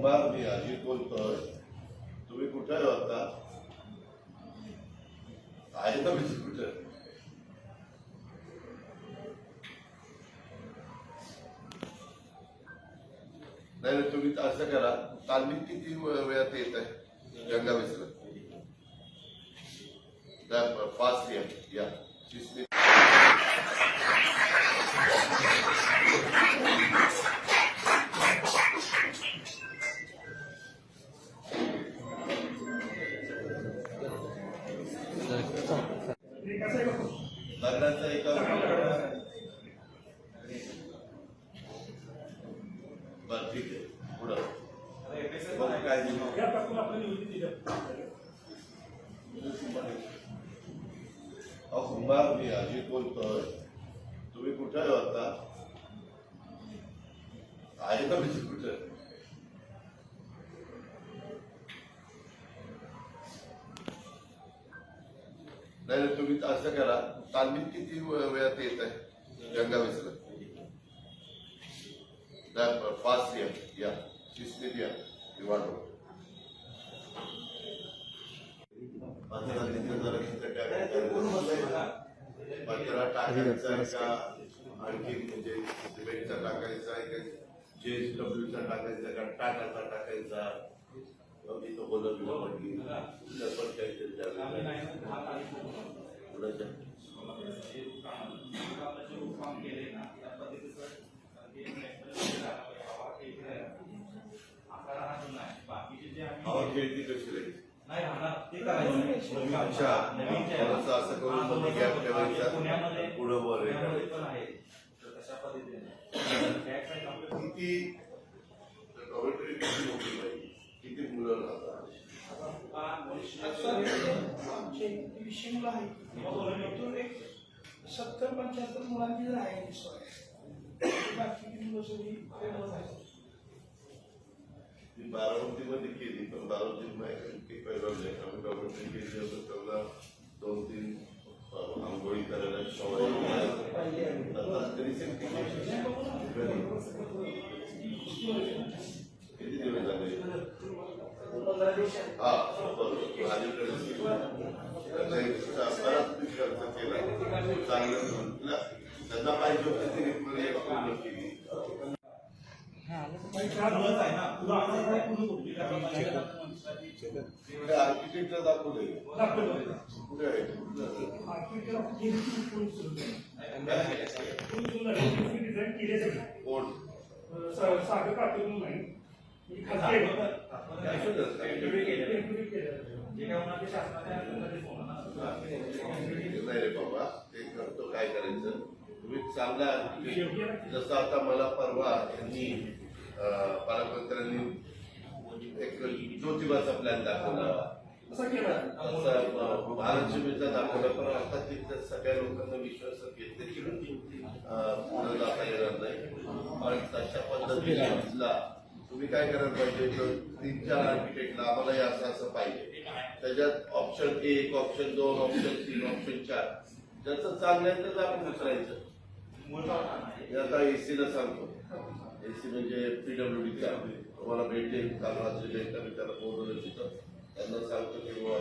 कुंभार मी अजित बोलतोय. तुम्ही कुठे होता आहे का मी कुठे? नाही तुम्ही असं करा. काल मी किती वेळात येत आहे? गंगा विसर पाच या. या लग्नाचं एका बर ठीक आहे. पुढं. काय अहो कुंभार मी अजित बोलतोय. तुम्ही कुठे आहे आता आहे का मी कुठे? नाही तुम्ही असं करा. तालमीत किती वेळात येत आहे? गंगा विसरत पाच या या. शिस्तीत या. वाढव पंधरा टाकायचा आहे का? आणखी म्हणजे सिमेंटचा टाकायचा आहे का? जे डब्ल्यूचा टाकायचा का? टाटाचा टाकायचा. मी तो बोलत खेळती कशी राहील अच्छा असं करून मध्ये गॅप ठेवायचा पुढं वर किती किती मुलं राहतात वीसशे मुलं आहेत. त्यातून एक सत्तर पंच्याहत्तर मुलांची जर आहे ही सोय. बाकीची मुलं सगळी फ़ेमस आहेत. बारामतीमध्ये केली पण बारामती माहिती पहिलं आम्ही केली होतं तेवढा दोन तीन आंघोळी करायला सवय किती दिवस झाले? हा बरोबर चांगलं म्हटलं त्यांना पाहिजे होतं ते पूर्ण केली आर्किटेक्टला दाखवले कुठे आहे केली. पूर्ण सुरू चांगला जसं आता मला परवा यांनी पालकमंत्र्यांनी एक ज्योतिबाचा प्लॅन दाखवला. तसं महालक्ष्मीचा दाखवला. पण आता तिथं सगळ्या लोकांना विश्वासात घेतले की पुढे जाता येणार नाही. पण तशा पद्धतीला तुम्ही काय करायला पाहिजे? तर तीन चार आर्किटेक्टला आम्हाला असं असं पाहिजे. त्याच्यात ऑप्शन एक ऑप्शन दोन ऑप्शन तीन ऑप्शन चार. ज्याचं चांगलं आहे त्याचं आपण उचलायचं. आता आता एसीला सांगतो. एसी म्हणजे पीडब्ल्यू डीचा तुम्हाला भेटेल काल रात्री भेटला मी त्याला बोलवलं तिथं त्यांना सांगतो की बाबा